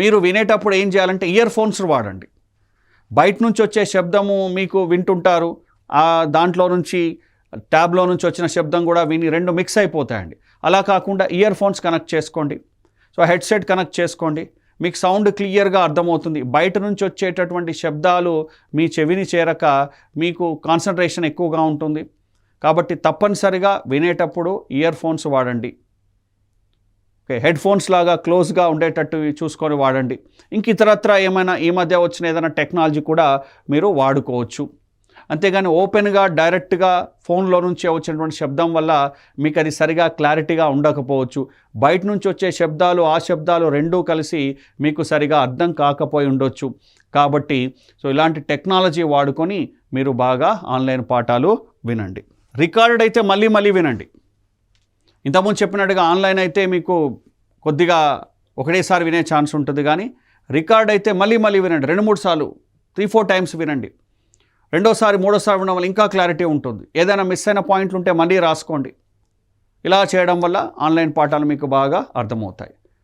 మీరు వినేటప్పుడు ఏం చేయాలంటే ఇయర్ ఫోన్స్ వాడండి. బయట నుంచి వచ్చే శబ్దము మీకు వింటుంటారు. ఆ దాంట్లో నుంచి ట్యాబ్లో నుంచి వచ్చిన శబ్దం కూడా విని రెండు మిక్స్ అయిపోతాయండి. అలా కాకుండా ఇయర్ ఫోన్స్ కనెక్ట్ చేసుకోండి. సో హెడ్సెట్ కనెక్ట్ చేసుకోండి. మీకు సౌండ్ క్లియర్గా అర్థమవుతుంది. బయట నుంచి వచ్చేటటువంటి శబ్దాలు మీ చెవిని చేరక మీకు కాన్సన్ట్రేషన్ ఎక్కువగా ఉంటుంది. కాబట్టి తప్పనిసరిగా వినేటప్పుడు ఇయర్ ఫోన్స్ వాడండి. హెడ్ ఫోన్స్ లాగా క్లోజ్గా ఉండేటట్టు చూసుకొని వాడండి. ఇంక ఇతరత్ర ఏమైనా ఈ మధ్య వచ్చిన ఏదైనా టెక్నాలజీ కూడా మీరు వాడుకోవచ్చు. అంతేగాని ఓపెన్గా డైరెక్ట్గా ఫోన్లో నుంచి వచ్చినటువంటి శబ్దం వల్ల మీకు అది సరిగా క్లారిటీగా ఉండకపోవచ్చు. బయట నుంచి వచ్చే శబ్దాలు ఆ శబ్దాలు రెండూ కలిసి మీకు సరిగా అర్థం కాకపోయి ఉండొచ్చు. కాబట్టి సో ఇలాంటి టెక్నాలజీ వాడుకొని మీరు బాగా ఆన్లైన్ పాఠాలు వినండి. రికార్డ్ అయితే మళ్ళీ మళ్ళీ వినండి. ఇంతకుముందు చెప్పినట్టుగా ఆన్లైన్ అయితే మీకు కొద్దిగా ఒకటేసారి వినే ఛాన్స్ ఉంటుంది కానీ రికార్డ్ అయితే మళ్ళీ మళ్ళీ వినండి. రెండు మూడు సార్లు త్రీ ఫోర్ టైమ్స్ వినండి. రెండోసారి మూడోసారి వినడం వల్ల ఇంకా క్లారిటీ ఉంటుంది. ఏదైనా మిస్ అయిన పాయింట్లు ఉంటే మళ్ళీ రాసుకోండి. ఇలా చేయడం వల్ల ఆన్లైన్ పాఠాలు మీకు బాగా అర్థమవుతాయి.